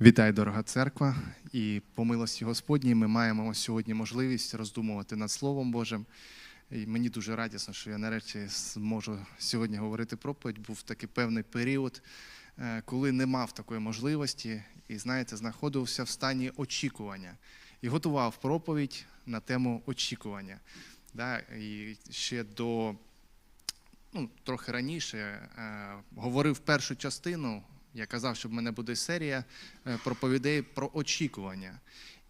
Вітаю, дорога церква, і по милості Господній ми маємо сьогодні можливість роздумувати над Словом Божим. І мені дуже радісно, що я нарешті зможу сьогодні говорити проповідь. Був такий певний період, е, коли не мав такої можливості, і знаєте, знаходився в стані очікування і готував проповідь на тему очікування. Да, І ще до ну, трохи раніше е, говорив першу частину. Я казав, що в мене буде серія е, проповідей про очікування.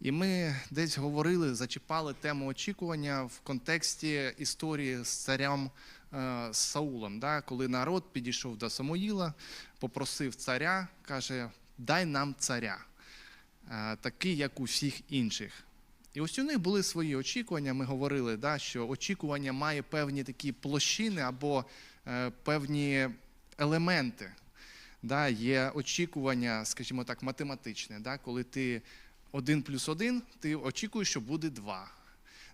І ми десь говорили, зачіпали тему очікування в контексті історії з царем е, Саулом, да, коли народ підійшов до Самуїла, попросив царя, каже: дай нам царя, е, такий, як у всіх інших. І ось у них були свої очікування. Ми говорили, да, що очікування має певні такі площини або е, певні елементи. Да, є очікування, скажімо так, математичне, да, коли ти один плюс один, ти очікуєш, що буде два.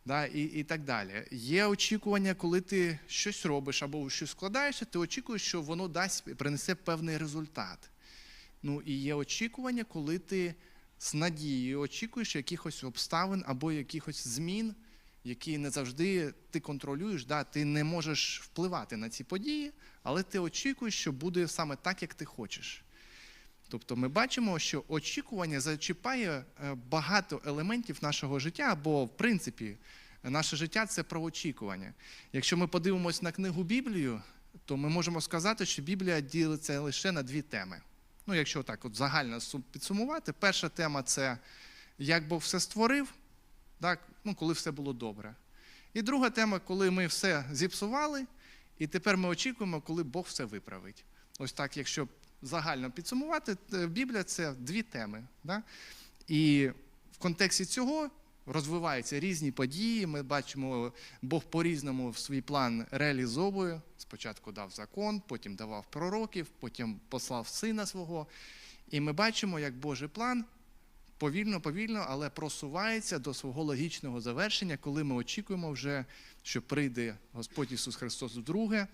Да, і, і так далі. Є очікування, коли ти щось робиш або щось складаєшся, ти очікуєш, що воно дасть, принесе певний результат. Ну і є очікування, коли ти з надією очікуєш якихось обставин або якихось змін, які не завжди ти контролюєш, да, ти не можеш впливати на ці події, але ти очікуєш, що буде саме так, як ти хочеш. Тобто ми бачимо, що очікування зачіпає е, багато елементів нашого життя, або, в принципі, наше життя це про очікування. Якщо ми подивимось на книгу Біблію, то ми можемо сказати, що Біблія ділиться лише на дві теми. Ну, якщо так от загально підсумувати, перша тема це як Бог все створив, так, ну, коли все було добре. І друга тема, коли ми все зіпсували, і тепер ми очікуємо, коли Бог все виправить. Ось так, якщо загально підсумувати, Біблія це дві теми. Да? І в контексті цього розвиваються різні події. Ми бачимо, Бог по-різному свій план реалізовує. Спочатку дав закон, потім давав пророків, потім послав сина свого. І ми бачимо, як Божий план повільно, повільно, але просувається до свого логічного завершення, коли ми очікуємо вже, що прийде Господь Ісус Христос вдруге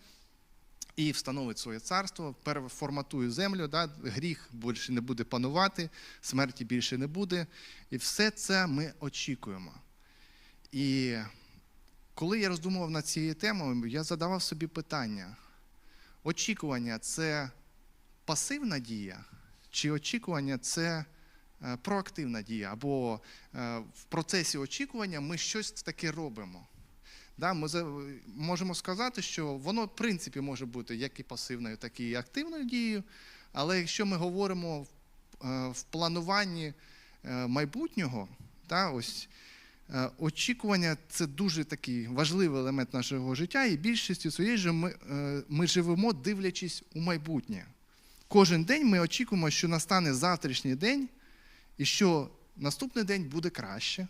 і встановить своє царство, переформатує землю, да, гріх більше не буде панувати, смерті більше не буде. І все це ми очікуємо. І коли я роздумував над цією темою, я задавав собі питання: очікування це пасивна дія, чи очікування це проактивна дія, або е, в процесі очікування ми щось таке робимо. Да, ми можемо сказати, що воно, в принципі, може бути як і пасивною, так і активною дією. Але якщо ми говоримо в, е, плануванні е, майбутнього, да, ось, е, очікування це дуже такий важливий елемент нашого життя, і більшістю своєї ми, е, ми живемо, дивлячись у майбутнє. Кожен день ми очікуємо, що настане завтрашній день, і що наступний день буде краще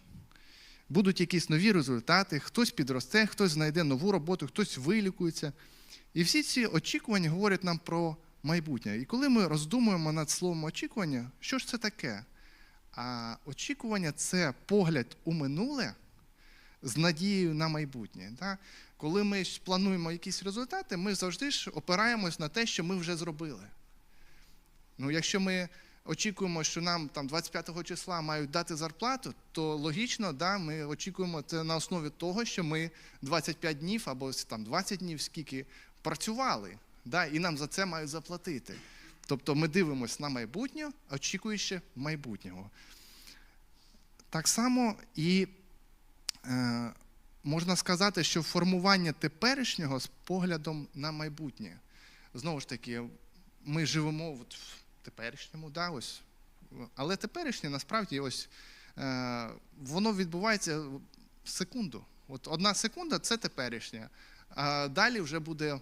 будуть якісь нові результати, хтось підросте, хтось знайде нову роботу, хтось вилікується. І всі ці очікування говорять нам про майбутнє. І коли ми роздумуємо над словом очікування, що ж це таке? А очікування це погляд у минуле з надією на майбутнє. Так? Коли ми плануємо якісь результати, ми завжди ж опираємось на те, що ми вже зробили. Ну, якщо ми очікуємо, що нам там 25 числа мають дати зарплату, то логічно, да, ми очікуємо це на основі того, що ми 25 днів або там 20 днів скільки працювали, да, і нам за це мають заплатити. Тобто ми дивимося на майбутнє, очікуючи майбутнього. Так само і е, можна сказати, що формування теперішнього з поглядом на майбутнє. Знову ж таки, ми живемо в теперішньому, да, ось. але теперішнє насправді ось, е, воно відбувається секунду. От одна секунда це теперішнє, а далі вже буде е,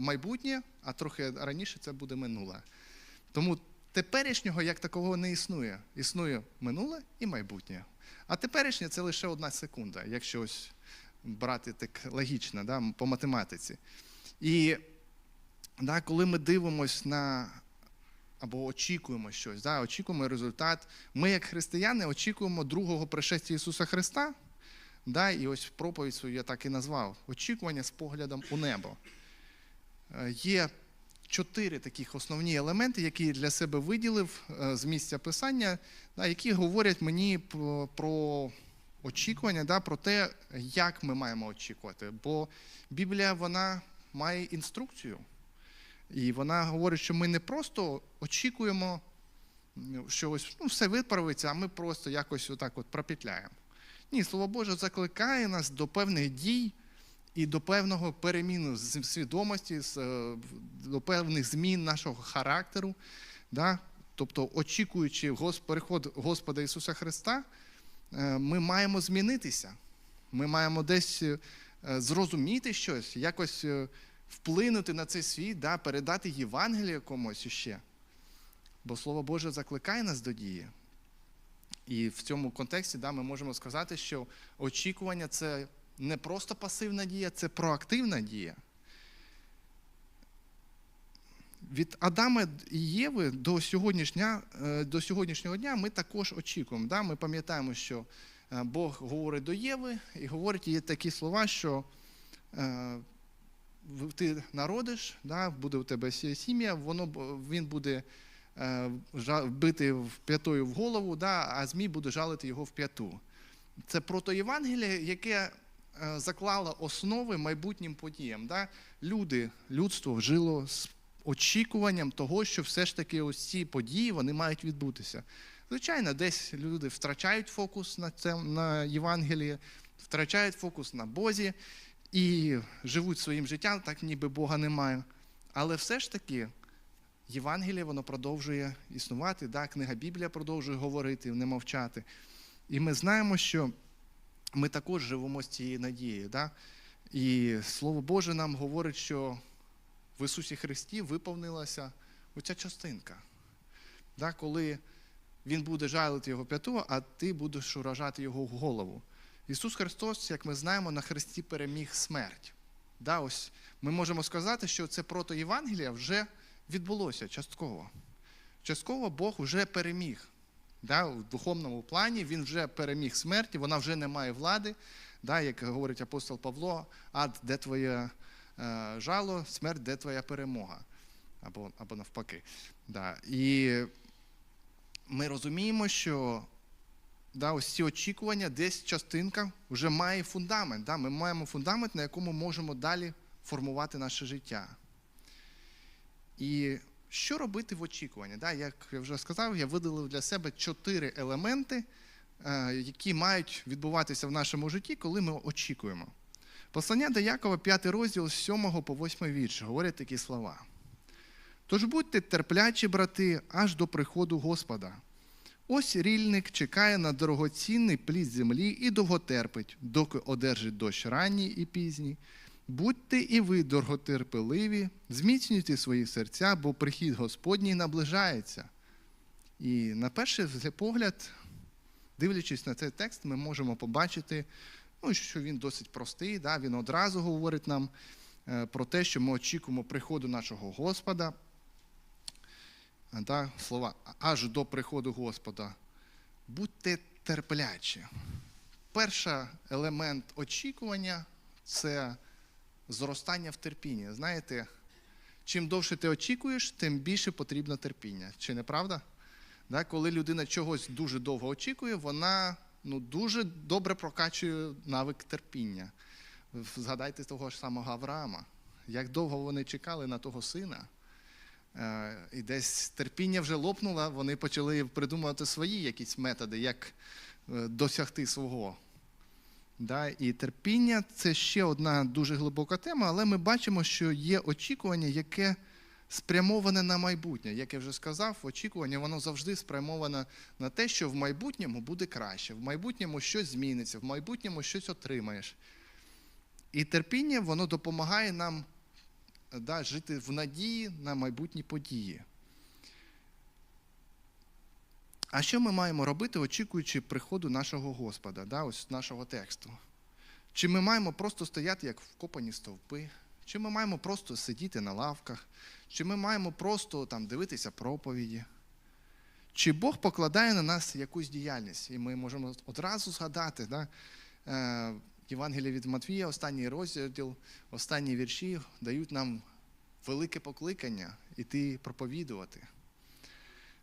майбутнє, а трохи раніше це буде минуле. Тому теперішнього як такого не існує. Існує минуле і майбутнє. А теперішнє це лише одна секунда, якщо ось брати так логічно, да, по математиці. І да, коли ми дивимося на або очікуємо щось, да, очікуємо результат. Ми, як християни, очікуємо другого пришестя Ісуса Христа. Да, і ось проповідь свою я так і назвав: очікування з поглядом у небо. Е, Є чотири таких основні елементи, які я для себе виділив е, з місця писання, да, які говорять мені про, очікування, да, про те, як ми маємо очікувати. Бо Біблія вона має інструкцію. І вона говорить, що ми не просто очікуємо, що ось ну, все виправиться, а ми просто якось отак от пропетляємо. Ні, Слово Боже закликає нас до певних дій і до певного переміну свідомості, е, до певних змін нашого характеру. Да? Тобто, очікуючи переход Господа Ісуса Христа, е, ми маємо змінитися. Ми маємо десь е, зрозуміти щось, якось вплинути на цей світ, да? передати Євангеліє комусь іще. Бо Слово Боже закликає нас до дії. І в цьому контексті да, ми можемо сказати, що очікування це не просто пасивна дія, це проактивна дія. Від Адама і Єви до сьогоднішнього, е, до сьогоднішнього дня ми також очікуємо. Да? Ми пам'ятаємо, що е, Бог говорить до Єви і говорить їй такі слова, що е, ти народиш, да? буде у тебе сім'я, воно, він буде е, бити в п'ятою в голову, да? а Змій буде жалити його в п'яту. Це протоєвангеліє, яке е, заклало основи майбутнім подіям. Да? Люди, людство жило з очікуванням того, що все ж таки ось ці події вони мають відбутися. Звичайно, десь люди втрачають фокус на це на Євангелії, втрачають фокус на Бозі і живуть своїм життям, так ніби Бога немає. Але все ж таки Євангеліє воно продовжує існувати, да? книга Біблія продовжує говорити, не мовчати. І ми знаємо, що ми також живемо з цією надією. Да? І Слово Боже нам говорить, що в Ісусі Христі виповнилася оця частинка. Да? Коли Він буде жалити його п'яту, а ти будеш уражати його голову. Ісус Христос, як ми знаємо, на Христі переміг смерть. Да? Ось ми можемо сказати, що це прото Євангелія вже відбулося частково. Частково Бог вже переміг. Да, в духовному плані він вже переміг смерті, вона вже не має влади. Да, як говорить апостол Павло, ад, де твоє е, жало, смерть, де твоя перемога. Або, або навпаки. Да. І ми розуміємо, що да, ось ці очікування, десь частинка вже має фундамент. Да? Ми маємо фундамент, на якому можемо далі формувати наше життя. І що робити в очікуванні? Да, як я вже сказав, я видалив для себе чотири елементи, е, які мають відбуватися в нашому житті, коли ми очікуємо. Послання до Якова, 5 розділ з 7 по 8 вірш, говорять такі слова. Тож будьте терплячі, брати, аж до приходу Господа. Ось рільник чекає на дорогоцінний плід землі і довго терпить, доки одержить дощ ранній і пізній. Будьте і ви дорготерпеливі, зміцнюйте свої серця, бо прихід Господній наближається. І на перший погляд, дивлячись на цей текст, ми можемо побачити, ну, що він досить простий. Да? Він одразу говорить нам е, про те, що ми очікуємо приходу нашого Господа. А, Да? Слова аж до приходу Господа. Будьте терплячі. Перший елемент очікування це зростання в терпінні. Знаєте, чим довше ти очікуєш, тим більше потрібно терпіння. Чи не правда? Да, коли людина чогось дуже довго очікує, вона ну, дуже добре прокачує навик терпіння. Згадайте того ж самого Авраама. Як довго вони чекали на того сина. Е, І десь терпіння вже лопнуло, вони почали придумувати свої якісь методи, як е, досягти свого. Да? І терпіння це ще одна дуже глибока тема, але ми бачимо, що є очікування, яке спрямоване на майбутнє. Як я вже сказав, очікування воно завжди спрямоване на те, що в майбутньому буде краще, в майбутньому щось зміниться, в майбутньому щось отримаєш. І терпіння воно допомагає нам да, жити в надії на майбутні події. А що ми маємо робити, очікуючи приходу нашого Господа, да, ось нашого тексту? Чи ми маємо просто стояти як вкопані стовпи? Чи ми маємо просто сидіти на лавках? Чи ми маємо просто там дивитися проповіді? Чи Бог покладає на нас якусь діяльність? І ми можемо одразу згадати, да? Євангелія від Матвія, останній розділ, останні вірші дають нам велике покликання іти проповідувати.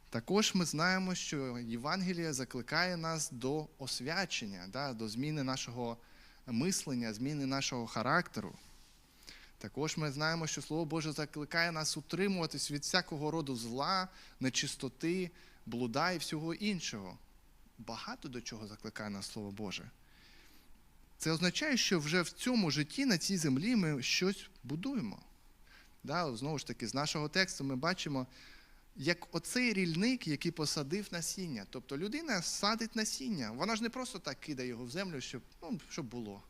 Також ми знаємо, що Євангеліє закликає нас до освячення, да, до зміни нашого мислення, зміни нашого характеру. Також ми знаємо, що Слово Боже закликає нас утримуватись від всякого роду зла, нечистоти, блуда і всього іншого. Багато до чого закликає нас Слово Боже. Це означає, що вже в цьому житті на цій землі ми щось будуємо. Да, знову ж таки, з нашого тексту ми бачимо, як оцей рільник, який посадив насіння. Тобто людина садить насіння. Вона ж не просто так кидає його в землю, щоб, ну, щоб було.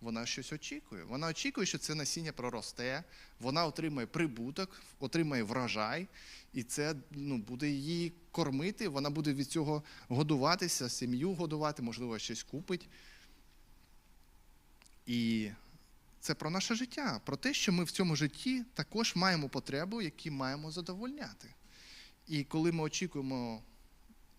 Вона щось очікує. Вона очікує, що це насіння проросте, вона отримає прибуток, отримає врожай, і це ну, буде її кормити, вона буде від цього годуватися, сім'ю годувати, можливо, щось купить. І це про наше життя, про те, що ми в цьому житті також маємо потребу, які маємо задовольняти. І коли ми очікуємо,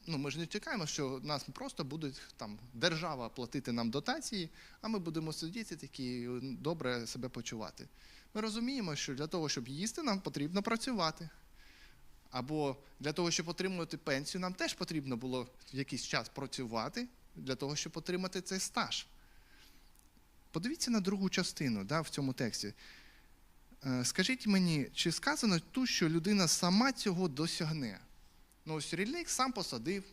ну ми ж не чекаємо, що нас просто буде там держава платити нам дотації, а ми будемо сидіти такі добре себе почувати. Ми розуміємо, що для того, щоб їсти, нам потрібно працювати. Або для того, щоб отримувати пенсію, нам теж потрібно було в якийсь час працювати для того, щоб отримати цей стаж. Подивіться на другу частину да, в цьому тексті. Е, Скажіть мені, чи сказано тут, що людина сама цього досягне? Ну, ось рільник сам посадив.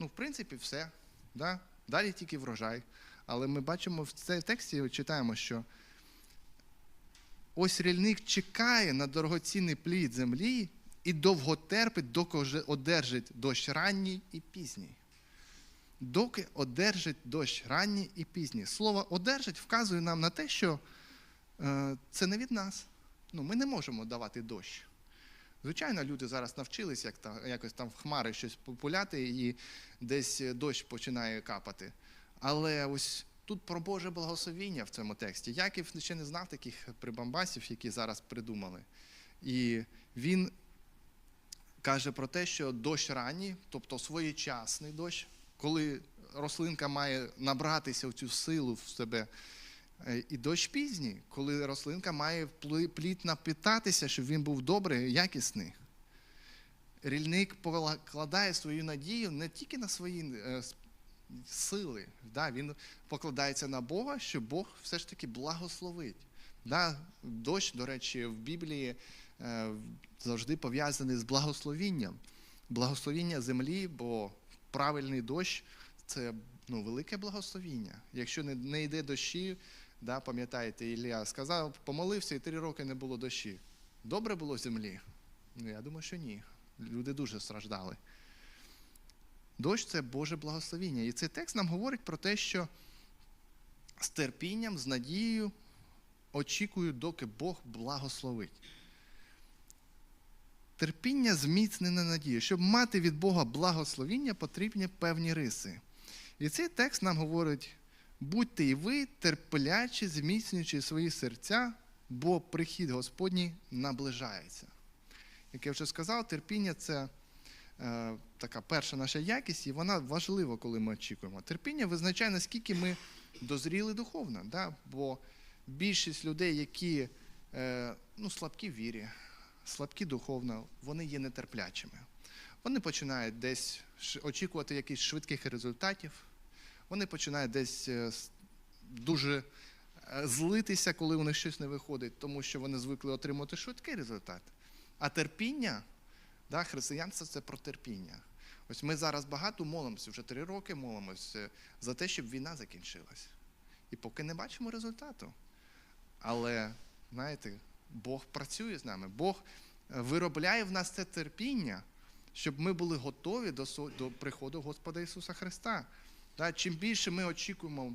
Ну, в принципі, все. Да? Далі тільки врожай. Але ми бачимо в цьому тексті, читаємо, що ось рільник чекає на дорогоцінний плід землі і довго терпить, доки одержить дощ ранній і пізній доки одержить дощ ранній і пізній. Слово одержить вказує нам на те, що е, це не від нас. Ну, Ми не можемо давати дощ. Звичайно, люди зараз навчились як та, якось там в хмари щось популяти, і десь дощ починає капати. Але ось тут про Боже благословіння в цьому тексті. Яків ще не знав таких прибамбасів, які зараз придумали. І він каже про те, що дощ ранній, тобто своєчасний дощ, коли рослинка має набратися в цю силу в себе. Е, І дощ пізній, коли рослинка має плід напитатися, щоб він був добрий, якісний. Рільник покладає свою надію не тільки на свої е, сили, да, він покладається на Бога, що Бог все ж таки благословить. Да, дощ, до речі, в Біблії е, завжди пов'язаний з благословінням. Благословіння землі, бо правильний дощ це ну, велике благословіння. Якщо не, не йде дощі, да, пам'ятаєте, Ілля сказав, помолився і три роки не було дощі. Добре було землі? Ну, я думаю, що ні. Люди дуже страждали. Дощ це Боже благословіння. І цей текст нам говорить про те, що з терпінням, з надією очікую, доки Бог благословить. Терпіння зміцнене надією. Щоб мати від Бога благословіння, потрібні певні риси. І цей текст нам говорить: будьте і ви терплячі, зміцнюючи свої серця, бо прихід Господній наближається. Як я вже сказав, терпіння це е, така перша наша якість, і вона важлива, коли ми очікуємо. Терпіння визначає, наскільки ми дозріли духовно. Да? Бо більшість людей, які е, ну, слабкі в вірі, слабкі духовно, вони є нетерплячими. Вони починають десь очікувати якихось швидких результатів, вони починають десь е, дуже е, злитися, коли у них щось не виходить, тому що вони звикли отримати швидкий результат. А терпіння, да, християнство це про терпіння. Ось ми зараз багато молимося, вже три роки молимося за те, щоб війна закінчилась. І поки не бачимо результату. Але, знаєте, Бог працює з нами, Бог е, виробляє в нас це терпіння, щоб ми були готові до, до приходу Господа Ісуса Христа. Чим більше ми очікуємо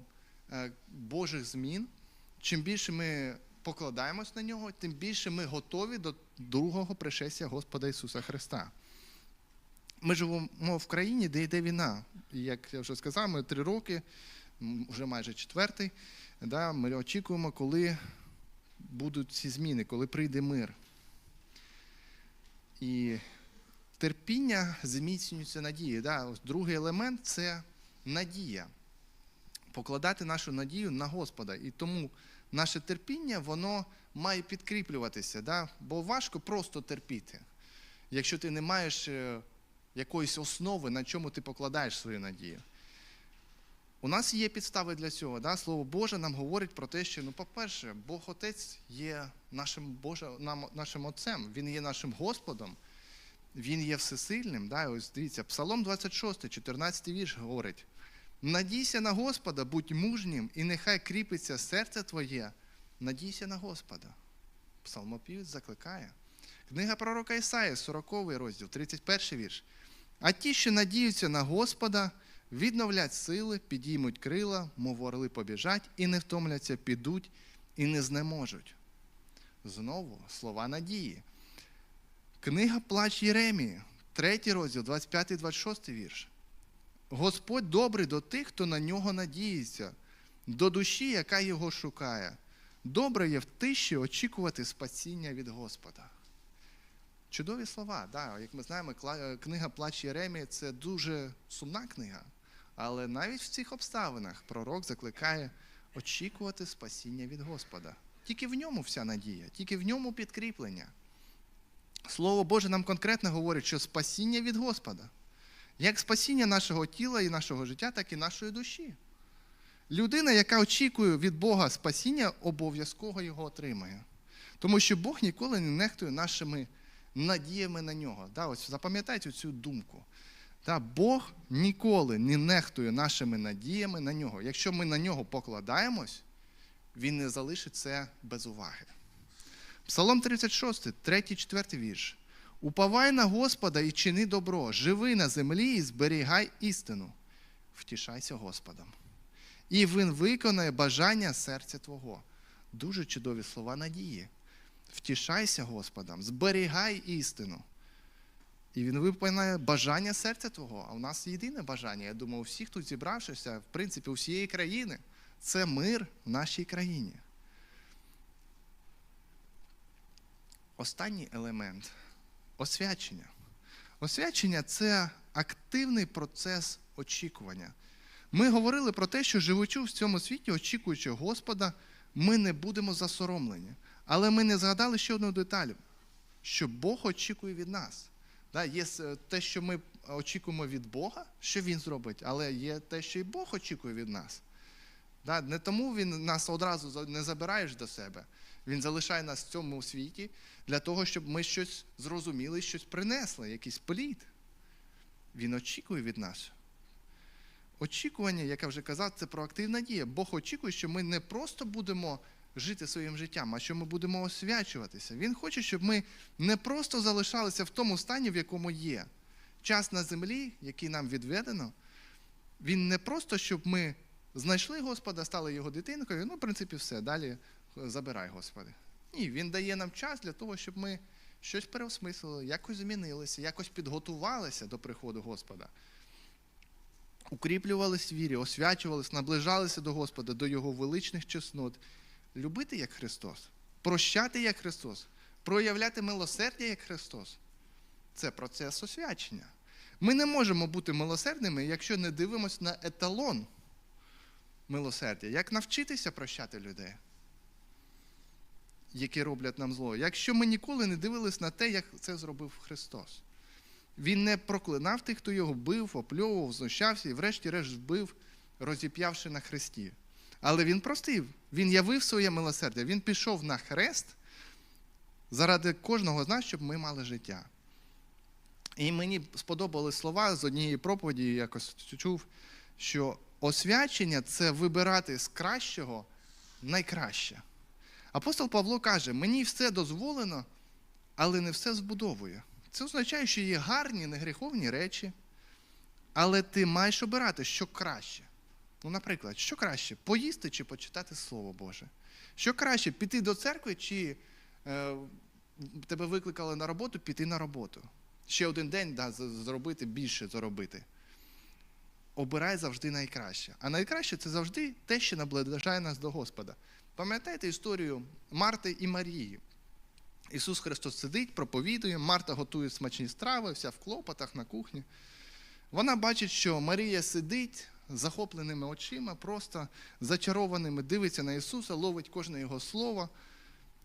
е, Божих змін, чим більше ми покладаємось на нього, тим більше ми готові до другого пришестя Господа Ісуса Христа. Ми живемо в країні, де йде війна. Як я вже сказав, ми три роки, вже майже четвертий. Да, ми очікуємо, коли будуть ці зміни, коли прийде мир. І терпіння зміцнюється надією. Да? Другий елемент це надія. Покладати нашу надію на Господа. І тому наше терпіння, воно має підкріплюватися, да? бо важко просто терпіти, якщо ти не маєш е, якоїсь основи, на чому ти покладаєш свою надію. У нас є підстави для цього. Да? Слово Боже нам говорить про те, що, ну, по-перше, Бог Отець є нашим, Боже, нам, нашим Отцем, Він є нашим Господом, Він є всесильним. Да? Ось дивіться, Псалом 26, 14 вірш говорить: Надійся на Господа, будь мужнім, і нехай кріпиться серце твоє, надійся на Господа. Псалмопівець закликає. Книга пророка Ісаї, 40 розділ, 31 вірш. А ті, що надіються на Господа, відновлять сили, підіймуть крила, мов орли побіжать, і не втомляться, підуть і не знеможуть. Знову слова надії. Книга Плач Єремії, 3 розділ, 25-26 вірш. Господь добрий до тих, хто на нього надіється, до душі, яка його шукає. Добре є в тиші очікувати спасіння від Господа. Чудові слова. Да, як ми знаємо, книга Плач Єремії це дуже сумна книга. Але навіть в цих обставинах пророк закликає очікувати спасіння від Господа. Тільки в ньому вся надія, тільки в ньому підкріплення. Слово Боже нам конкретно говорить, що спасіння від Господа. Як спасіння нашого тіла і нашого життя, так і нашої душі. Людина, яка очікує від Бога спасіння, обов'язково його отримає. Тому що Бог ніколи не нехтує нашими надіями на нього. Да, ось запам'ятайте цю думку. Да, Бог ніколи не нехтує нашими надіями на нього. Якщо ми на нього покладаємось, він не залишить це без уваги. Псалом 36, 3, 4 вірш. Уповай на Господа і чини добро, живи на землі і зберігай істину. Втішайся Господом. І він виконає бажання серця Твого. Дуже чудові слова надії. Втішайся Господом, зберігай істину. І він виконає бажання серця Твого. А у нас єдине бажання, я думаю, у всіх тут зібравшися, в принципі, у всієї країни, це мир в нашій країні. Останній елемент освячення. Освячення це активний процес очікування. Ми говорили про те, що живучи в цьому світі, очікуючи Господа, ми не будемо засоромлені. Але ми не згадали ще одну деталь, що Бог очікує від нас. Є те, що ми очікуємо від Бога, що Він зробить, але є те, що і Бог очікує від нас. Не тому Він нас одразу не забирає ж до себе. Він залишає нас в цьому світі для того, щоб ми щось зрозуміли, щось принесли, якийсь плід. Він очікує від нас. Очікування, як я вже казав, це проактивна дія. Бог очікує, що ми не просто будемо жити своїм життям, а що ми будемо освячуватися. Він хоче, щоб ми не просто залишалися в тому стані, в якому є. Час на землі, який нам відведено, він не просто, щоб ми знайшли Господа, стали його дитинкою, ну, в принципі, все, далі забирай, Господи. Ні, він дає нам час для того, щоб ми щось переосмислили, якось змінилися, якось підготувалися до приходу Господа. Укріплювались в вірі, освячувались, наближалися до Господа, до Його величних чеснот. Любити як Христос, прощати як Христос, проявляти милосердя як Христос. Це процес освячення. Ми не можемо бути милосердними, якщо не дивимося на еталон милосердя. Як навчитися прощати людей, які роблять нам зло, якщо ми ніколи не дивились на те, як це зробив Христос. Він не проклинав тих, хто його бив, опльовував, знущався і, врешті-решт, вбив, розіп'явши на хресті. Але він простив, він явив своє милосердя, він пішов на хрест заради кожного з нас, щоб ми мали життя. І мені сподобались слова з однієї проповіді, якось чув, що освячення це вибирати з кращого найкраще. Апостол Павло каже: мені все дозволено, але не все збудовує. Це означає, що є гарні, негріховні речі, але ти маєш обирати, що краще. Ну, наприклад, що краще поїсти чи почитати Слово Боже? Що краще піти до церкви, чи е, тебе викликали на роботу, піти на роботу? Ще один день да, зробити більше заробити. Обирай завжди найкраще. А найкраще це завжди те, що наближає нас до Господа. Пам'ятаєте історію Марти і Марії? Ісус Христос сидить, проповідує, Марта готує смачні страви, вся в клопотах на кухні. Вона бачить, що Марія сидить, захопленими очима, просто зачарованими, дивиться на Ісуса, ловить кожне Його слово.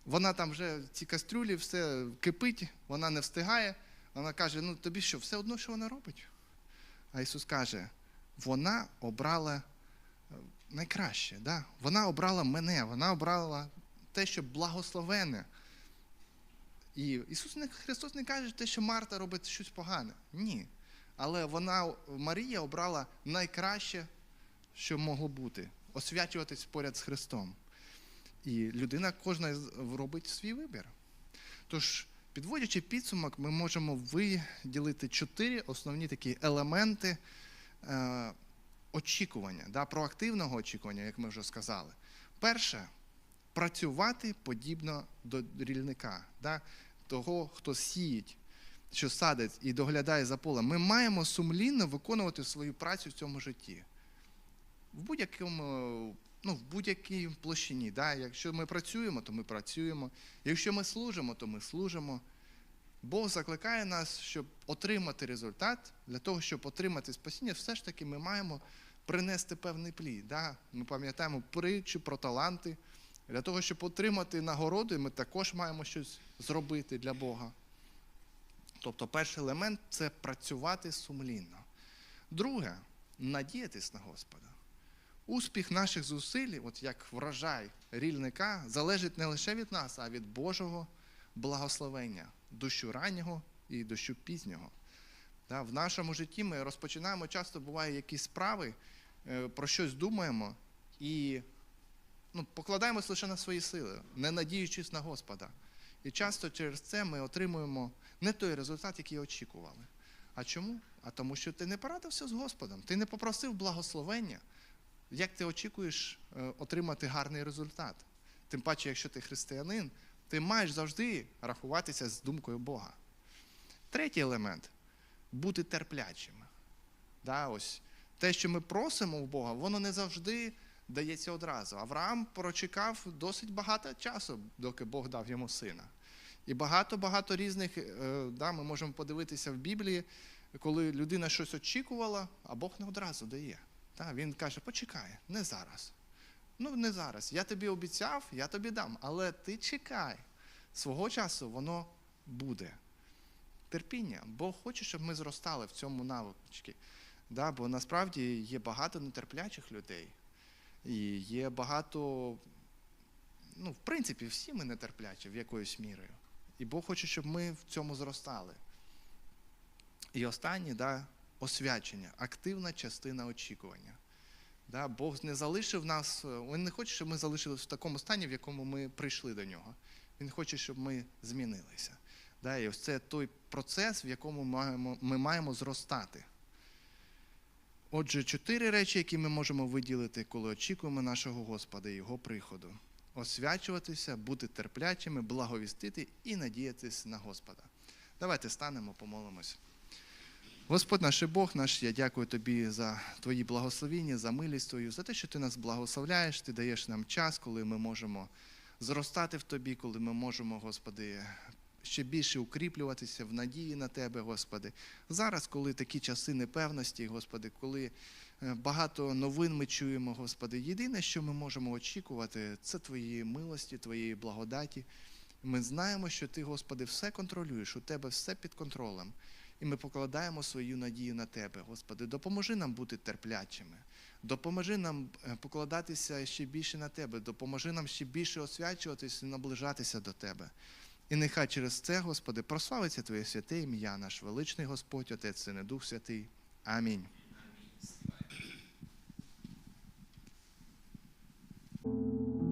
Вона там вже в цій кастрюлі все кипить, вона не встигає. Вона каже: ну тобі що, все одно, що вона робить? А Ісус каже: вона обрала е, найкраще. Да? Вона обрала мене, вона обрала те, що благословене. І Ісус Христос не каже те, що Марта робить щось погане. Ні. Але вона, Марія, обрала найкраще, що могло бути освячуватись поряд з Христом. І людина кожна робить свій вибір. Тож, підводячи підсумок, ми можемо виділити чотири основні такі елементи е, очікування, да, проактивного очікування, як ми вже сказали. Перше працювати подібно до рільника, да, того, хто сіють, що садить і доглядає за полем. Ми маємо сумлінно виконувати свою працю в цьому житті. В будь-якому, ну, в будь-якій площині. Да? Якщо ми працюємо, то ми працюємо. Якщо ми служимо, то ми служимо. Бог закликає нас, щоб отримати результат, для того, щоб отримати спасіння, все ж таки ми маємо принести певний плід. Да? Ми пам'ятаємо притчу про таланти. Для того, щоб отримати нагороди, ми також маємо щось зробити для Бога. Тобто, перший елемент це працювати сумлінно. Друге надіятись на Господа. Успіх наших зусиль, от як врожай рільника, залежить не лише від нас, а від Божого благословення, дощу раннього і дощу пізнього. В нашому житті ми розпочинаємо, часто буває якісь справи, е, про щось думаємо і ну, покладаємось лише на свої сили, не надіючись на Господа. І часто через це ми отримуємо не той результат, який очікували. А чому? А тому, що ти не порадився з Господом, ти не попросив благословення. Як ти очікуєш е, отримати гарний результат? Тим паче, якщо ти християнин, ти маєш завжди рахуватися з думкою Бога. Третій елемент бути терплячими. Да, ось. Те, що ми просимо у Бога, воно не завжди дається одразу. Авраам прочекав досить багато часу, доки Бог дав йому сина. І багато-багато різних, е, да, ми можемо подивитися в Біблії, коли людина щось очікувала, а Бог не одразу дає. Та, він каже, почекай, не зараз. Ну, не зараз. Я тобі обіцяв, я тобі дам. Але ти чекай. Свого часу воно буде. Терпіння. Бог хоче, щоб ми зростали в цьому навичці. Да, бо насправді є багато нетерплячих людей. І є багато, ну, в принципі, всі ми нетерплячі в якоюсь мірою. І Бог хоче, щоб ми в цьому зростали. І останнє, да, освячення, активна частина очікування. Да, Бог не залишив нас, Він не хоче, щоб ми залишилися в такому стані, в якому ми прийшли до нього. Він хоче, щоб ми змінилися. Да, і ось це той процес, в якому маємо, ми маємо зростати. Отже, чотири речі, які ми можемо виділити, коли очікуємо нашого Господа і Його приходу: освячуватися, бути терплячими, благовістити і надіятися на Господа. Давайте станемо, помолимось. Господь наш Бог наш, я дякую Тобі за Твої благословіння, за милість Твою, за те, що Ти нас благословляєш, Ти даєш нам час, коли ми можемо зростати в Тобі, коли ми можемо, Господи, ще більше укріплюватися в надії на Тебе, Господи. Зараз, коли такі часи непевності, Господи, коли е, багато новин ми чуємо, Господи, єдине, що ми можемо очікувати, це Твої милості, Твоєї благодаті. Ми знаємо, що Ти, Господи, все контролюєш, у Тебе все під контролем. І ми покладаємо свою надію на Тебе, Господи. Допоможи нам бути терплячими. Допоможи нам е, покладатися ще більше на Тебе, допоможи нам ще більше освячуватися і наближатися до Тебе. І нехай через це, Господи, прославиться Твоє святе ім'я, наш величний Господь, Отець Син і Дух Святий. Амінь. Амінь.